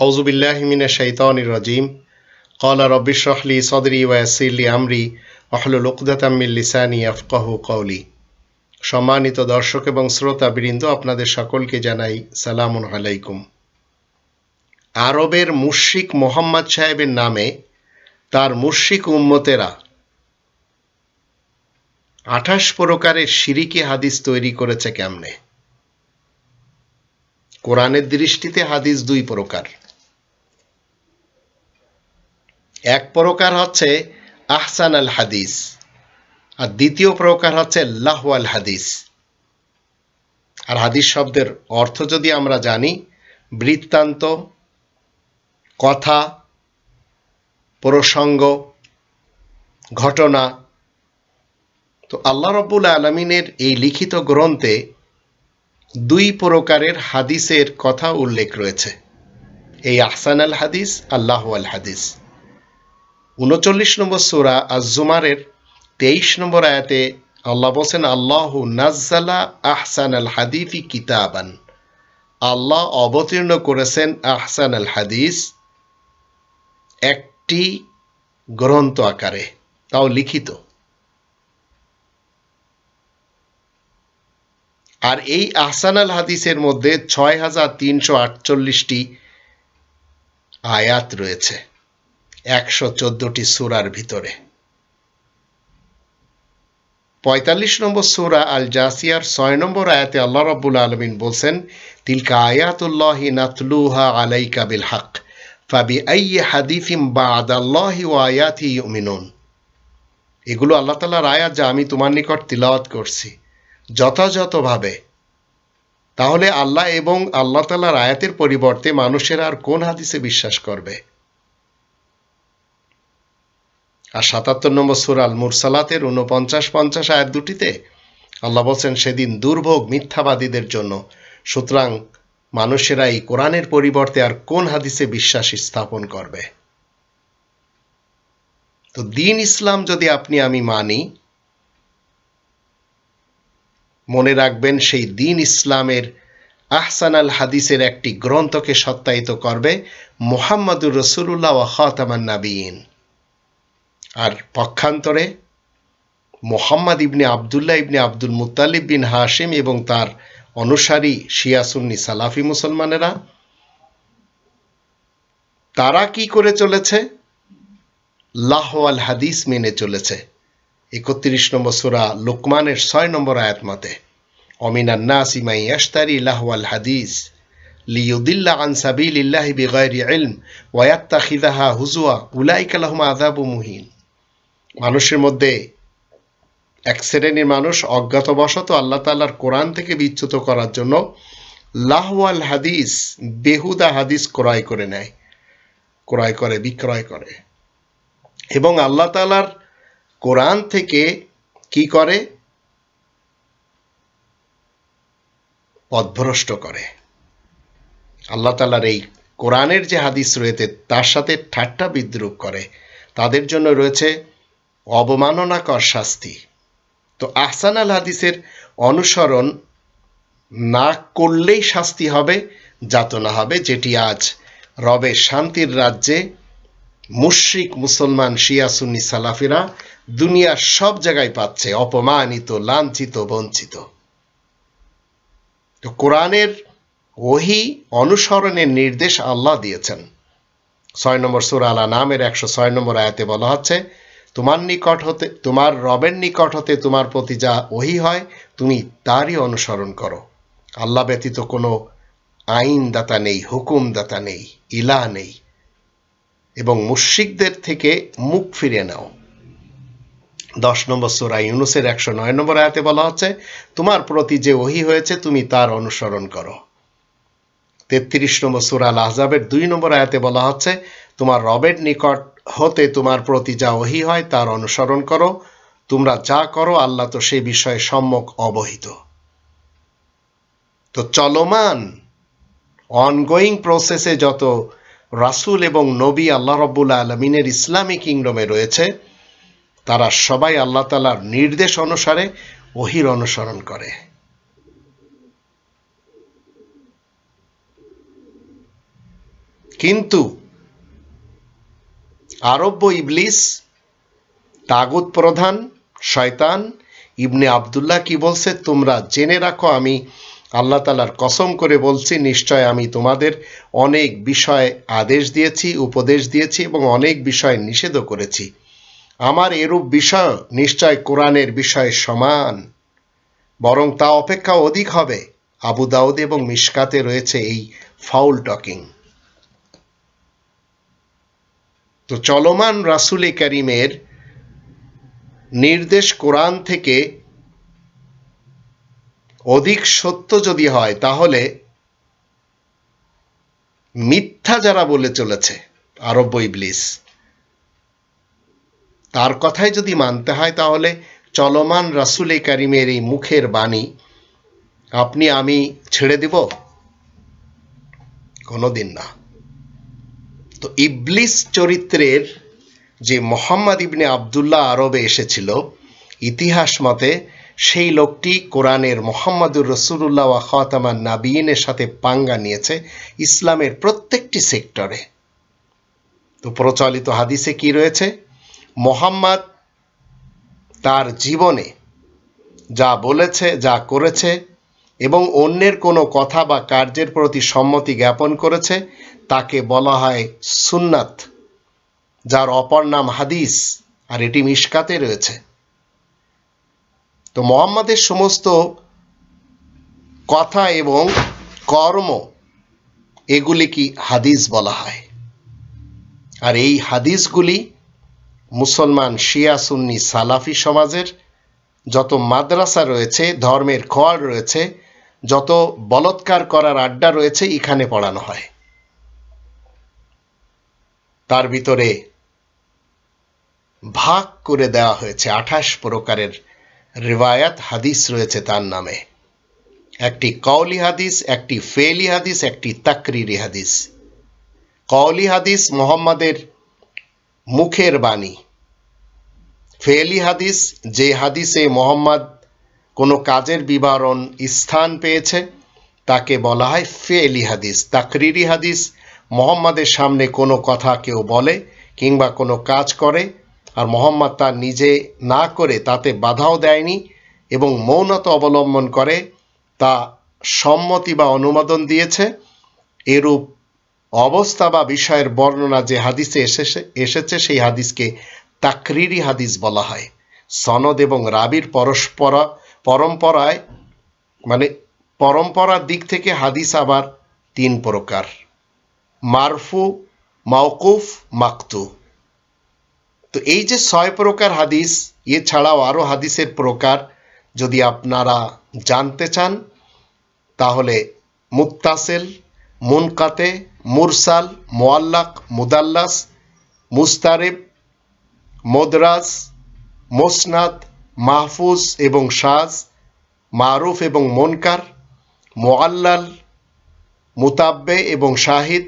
আউজুবিল্লাহমিনা শৈতানির রাজিম। কলা সদরি ওয়াসিল্লি আমরি কৌলি সম্মানিত দর্শক এবং শ্রোতা বৃন্দ আপনাদের সকলকে জানাই সালামুন আলাইকুম। আরবের মুশিক মোহাম্মদ সাহেবের নামে তার মুশিক উম্মতেরা আঠাশ প্রকারের সিরিকি হাদিস তৈরি করেছে কেমনে? কোরআনের দৃষ্টিতে হাদিস দুই প্রকার। এক প্রকার হচ্ছে আহসান আল হাদিস, আর দ্বিতীয় প্রকার হচ্ছে লাহওয়াল হাদিস। আর হাদিস শব্দের অর্থ যদি আমরা জানি, বৃত্তান্ত, কথা, প্রসঙ্গ, ঘটনা, তো আল্লাহ রব্বুল আলমিনের এই লিখিত গ্রন্থে দুই প্রকারের হাদিসের কথা উল্লেখ রয়েছে। এই আহসান আল হাদিস, আল্লাহ আল হাদিস। উনচল্লিশ নম্বর সুরা আজুমারের তেইশ নম্বর আয়াতে আল্লাহ বলছেন, আল্লাহ নাজ্জালা আহসান আল হাদিফি কিতাবান। আল্লাহ অবতীর্ণ করেছেন আহসান আল হাদিস একটি গ্রন্থ আকারে, তাও লিখিত। আর এই আহসান আল হাদিসের মধ্যে ছয় হাজার তিনশো আটচল্লিশটি আয়াত রয়েছে। একশো চোদ্দটি সুরার ভিতরে। পঁয়তাল্লিশ নম্বর সুরা আল জাসিয়ার ছয় নম্বর আয়াতে আল্লাহ রব্বুল আলমিন বলছেন, তিলকা আয়াতুল্লাহি নাতলুহা আলাইকা বিল হক ফাবি আইয়ে হাদিফিম বা আদাল্লাহি ও আয়াতি ইউমিনুন। এগুলো আল্লাহ তালার আয়াত যা আমি তোমার নিকট তিলাওয়াত করছি, যথাযথভাবে। তাহলে আল্লাহ এবং আল্লাহ তালার আয়াতের পরিবর্তে মানুষের আর কোন হাদিসে বিশ্বাস করবে? আর সাতাত্তর নম্বর সুরাল মুরসালাতের উনপঞ্চাশ পঞ্চাশ আয়াত দুটিতে আল্লাহ বলছেন, সেদিন দুর্ভোগ মিথ্যাবাদীদের জন্য। সুতরাং মানুষেরা এই কোরআনের পরিবর্তে আর কোন হাদিসে বিশ্বাস স্থাপন করবে? তো দিন ইসলাম যদি আপনি আমি মানি, মনে রাখবেন সেই দিন ইসলামের আহসান আল হাদিসের একটি গ্রন্থকে সত্যায়িত করবে মোহাম্মদুর রসুল্লাহ ওয়া নাবিয়িন। আর পক্ষান্তরে মোহাম্মদ ইবনে আবদুল্লাহ ইবনে আব্দুল মুতালিব বিন হাশিম এবং তার অনুসারী শিয়াসুন্নি সালাফি মুসলমানেরা, তারা কি করে চলেছে? লাহ আল হাদিস মেনে চলেছে। একত্রিশ নম্বর সুরা লোকমানের ছয় নম্বর আয়াত মতে, অমিনান নাসিমাই ইয়াস্তারি লাহওয়াল হাদিস লিউদিল্লা আন সাবিলিল্লাহি বিগায়রি ইলম ওয়াত্তাখিদাহা হুজুয়া উলাইকা লাহুম আযাবু মুহিন। মানুষের মধ্যে এক শ্রেণির মানুষ অজ্ঞাতবশত আল্লাহ তাল্লাহর কোরআন থেকে বিচ্যুত করার জন্য লাহওয়াল হাদিস, বেহুদা হাদিস ক্রয় করে নেয়, ক্রয় করে, বিক্রয় করে। এবং আল্লাহ তালার কোরআন থেকে কি করে? পথভ্রষ্ট করে। আল্লাহ তালার এই কোরআনের যে হাদিস রয়েছে, তার সাথে ঠাট্টা বিদ্রুপ করে। তাদের জন্য রয়েছে অবমাননাকর শাস্তি। তো আহসান আল হাদিসের অনুসরণ না করলেই শাস্তি হবে, যাতনা হবে, যেটি আজ রবের শান্তির রাজ্যে মুশ্রিক, মুসলমান, শিয়া, সুন্নি, সালাফিরা দুনিয়ার সব জায়গায় পাচ্ছে, অপমানিত, লাঞ্ছিত, বঞ্চিত। তো কোরআনের ওহি অনুসরণের নির্দেশ আল্লাহ দিয়েছেন। ছয় নম্বর সুর আলা নামের একশো ছয় নম্বর আয়াতে বলা হচ্ছে তোমার নিকট হতে, তোমার রবের নিকট হতে তোমার প্রতি যা ওহি হয়, তুমি তারই অনুসরণ করো। আল্লাহ ব্যতীত কোনো আইনদাতা নেই, হুকুমদাতা নেই, ইলা নেই। এবং মুশ্রিকদের থেকে মুখ ফিরিয়ে নাও। দশ নম্বর সুরা ইউনুসের একশো নয় নম্বর আয়াতে বলা হচ্ছে, তোমার প্রতি যে ওহি হয়েছে, তুমি তার অনুসরণ করো। তেত্রিশ নম্বর সুরা আহজাবের দুই নম্বর আয়াতে বলা হচ্ছে তোমার রবের নিকট হতে তোমার প্রতি যা ওহি হয়, তার অনুসরণ করো। তোমরা যা করো, আল্লাহ তো সেই বিষয়ে সম্যক অবহিত। তো চলমান অনগোয়িং প্রসেসে যত রাসুল এবং নবী আল্লাহ রব্বুল আলমিনের ইসলামী কিংডমে রয়েছে, তারা সবাই আল্লাহ তালার নির্দেশ অনুসারে ওহির অনুসরণ করে। কিন্তু আরব্য ইবলিস, তাগুত প্রধান, শয়তান, ইবনে আবদুল্লাহ কি বলছে? তোমরা জেনে রাখো, আমি আল্লাহ তালার কসম করে বলছি, নিশ্চয় আমি তোমাদের অনেক বিষয়ে আদেশ দিয়েছি, উপদেশ দিয়েছি এবং অনেক বিষয় নিষেধও করেছি। আমার এরূপ বিষয় নিশ্চয় কোরআনের বিষয় সমান, বরং তা অপেক্ষা অধিক হবে। আবু দাউদ এবং মিশকাতে রয়েছে এই ফাউল টকিং। তো চলমান রাসুলে করিমের নির্দেশ কোরআন থেকে অধিক সত্য যদি হয়, তাহলে মিথ্যা যারা বলে চলেছে আরব্য ইবলিস, তার কথাই যদি মানতে হয়, তাহলে চলমান রাসুলে কারিমের এই মুখের বাণী আপনি, আমি ছেড়ে দিব? কোনোদিন না। তো ইবলিস চরিত্রের যে মোহাম্মদ ইবনে আবদুল্লাহ আরবে এসেছিল, ইতিহাস মতে সেই লোকটি কোরআনের মোহাম্মদুর রসুল্লাহ খাতামান নাবিনের সাথে পাঙ্গা নিয়েছে ইসলামের প্রত্যেকটি সেক্টরে। তো প্রচলিত হাদিসে কি রয়েছে? মোহাম্মদ তার জীবনে যা বলেছে, যা করেছে এবং অন্যের কোনো কথা বা কার্যের প্রতি সম্মতি জ্ঞাপন করেছে তাকে বলা হয় সুন্নাত, যার অপর নাম হাদিস আর এটি মিশকাতে রয়েছে। তো মোহাম্মদের সমস্ত কথা এবং কর্ম, এগুলি কি হাদিস বলা হয়? আর এই হাদিসগুলি মুসলমান শিয়া, সুন্নি, সালাফি সমাজের যত মাদ্রাসা রয়েছে, ধর্মের খোয়ার রয়েছে, যত বলৎকার করার আড্ডা রয়েছে, এখানে পড়ানো হয়। তার ভিতরে ভাগ করে দেওয়া হয়েছে, আঠাশ প্রকারের রিবায়াত হাদিস রয়েছে তার নামে। একটি কওলি হাদিস, একটি ফেলি হাদিস, একটি তাকরিরি হাদিস। কওলি হাদিস মোহাম্মদের মুখের বাণী। ফেলি হাদিস, যে হাদিসে মোহাম্মদ কোনো কাজের বিবরণ স্থান পেয়েছে, তাকে বলা হয় ফেলি হাদিস, তাকরিরি হাদিস মোহাম্মদের সামনে কোনো কথা কেউ বলে কিংবা কোনো কাজ করে, আর মোহাম্মদ তা নিজে না করে তাতে বাধাও দেয়নি এবং মৌনতা অবলম্বন করে তা সম্মতি বা অনুমোদন দিয়েছে। এরূপ অবস্থা বা বিষয়ের বর্ণনা যে হাদিসে এসেছে এসেছে, সেই হাদিসকে তাকরিরি হাদিস বলা হয়। সনদ এবং রাবির পরস্পরা, পরম্পরায় মানে পরম্পরার দিক থেকে হাদিস আবার তিন প্রকার। মারফু, মাওকুফ, মাকতু। তো এই যে ছয় প্রকার হাদিস এছাড়াও আরও হাদিসের প্রকার যদি আপনারা জানতে চান, তাহলে মুত্তাসেল, মুনকাতে, মুরসাল মোয়াল্লাক মুদাল্লাস, মুস্তারেব, মদরাজ, মোসনাদ, মাহফুজ এবং সাজ, মারুফ এবং মনকার মোয়াল্লাল মুতাব্বে এবং শাহিদ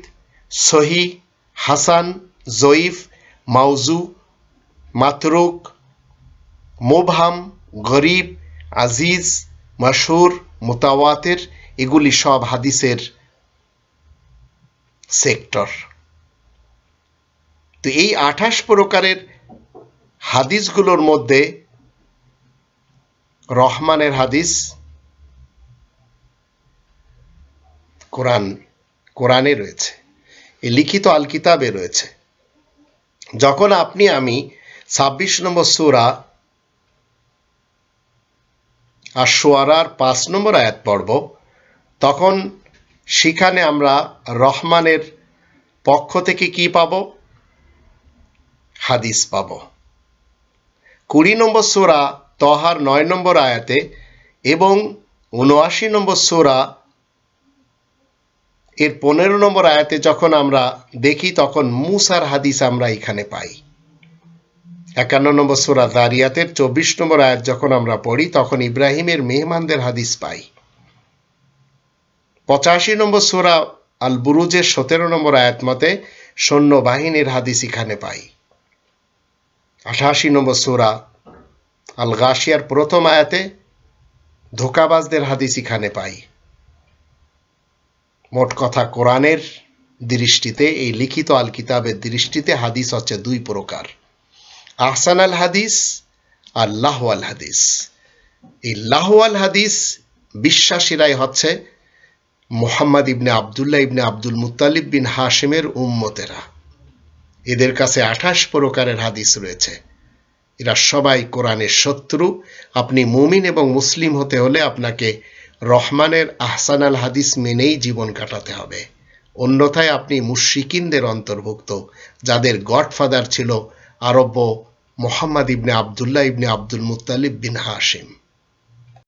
সহি, হাসান, জয়ীফ মাউজু মাতরুক, মোবহাম, গরিব, আজিজ, মশহুর, মোতাওয়াতের, এগুলি সব হাদিসের সেক্টর। তো এই আঠাশ প্রকারের হাদিসগুলোর মধ্যে রহমানের হাদিস, কোরআন, কোরআনে রয়েছে। লিখিত আল কিতাবে রয়েছে। যখন আপনি, আমি ছাব্বিশ নম্বর সুরা আর সোয়ারার পাঁচ নম্বর আয়াত পড়ব, তখন সেখানে আমরা রহমানের পক্ষ থেকে কি পাব? হাদিস পাব। কুড়ি নম্বর সোরা তহার নয় নম্বর আয়াতে এবং উনআশি নম্বর সোরা এর পনেরো নম্বর আয়াতে যখন আমরা দেখি, তখন মুসার হাদিস আমরা এখানে পাই। একান্ন নম্বর সোরা দারিয়াতের চব্বিশ নম্বর আয়াত যখন আমরা পড়ি, তখন ইব্রাহিমের মেহমানদের হাদিস পাই। পঁচাশি নম্বর সোরা আল বুরুজের সতেরো নম্বর আয়াত মতে সৈন্য বাহিনীর হাদিস এখানে পাই। আঠাশি নম্বর সোরা আল গাশিয়ার প্রথম আয়াতে ধোকাবাজদের হাদিস এখানে পাই। মোট কথা কোরআনের দৃষ্টিতে, এই লিখিত আল কিতাবের দৃষ্টিতে হাদিস হচ্ছে দুই প্রকার। আহসান আল হাদিস আর লাহওয়াল হাদিস। এই লাহওয়াল হাদিস বিশ্বাসীরাই হচ্ছে মোহাম্মদ ইবনে আবদুল্লাহ ইবনে আব্দুল মুতালিব বিন হাশিমের উম্মতেরা। এদের কাছে আঠাশ প্রকারের হাদিস রয়েছে। এরা সবাই কোরআনের শত্রু। আপনি মুমিন এবং মুসলিম হতে হলে আপনাকে রহমানের আহসান আল হাদিস মেনেই জীবন কাটাতে হবে। অন্যথায় আপনি মুশিকিনদের অন্তর্ভুক্ত, যাদের গডফাদার ছিল আরব্য মোহাম্মদ ইবনে আবদুল্লাহ ইবনে আব্দুল মুতালিব বিন হাশিম।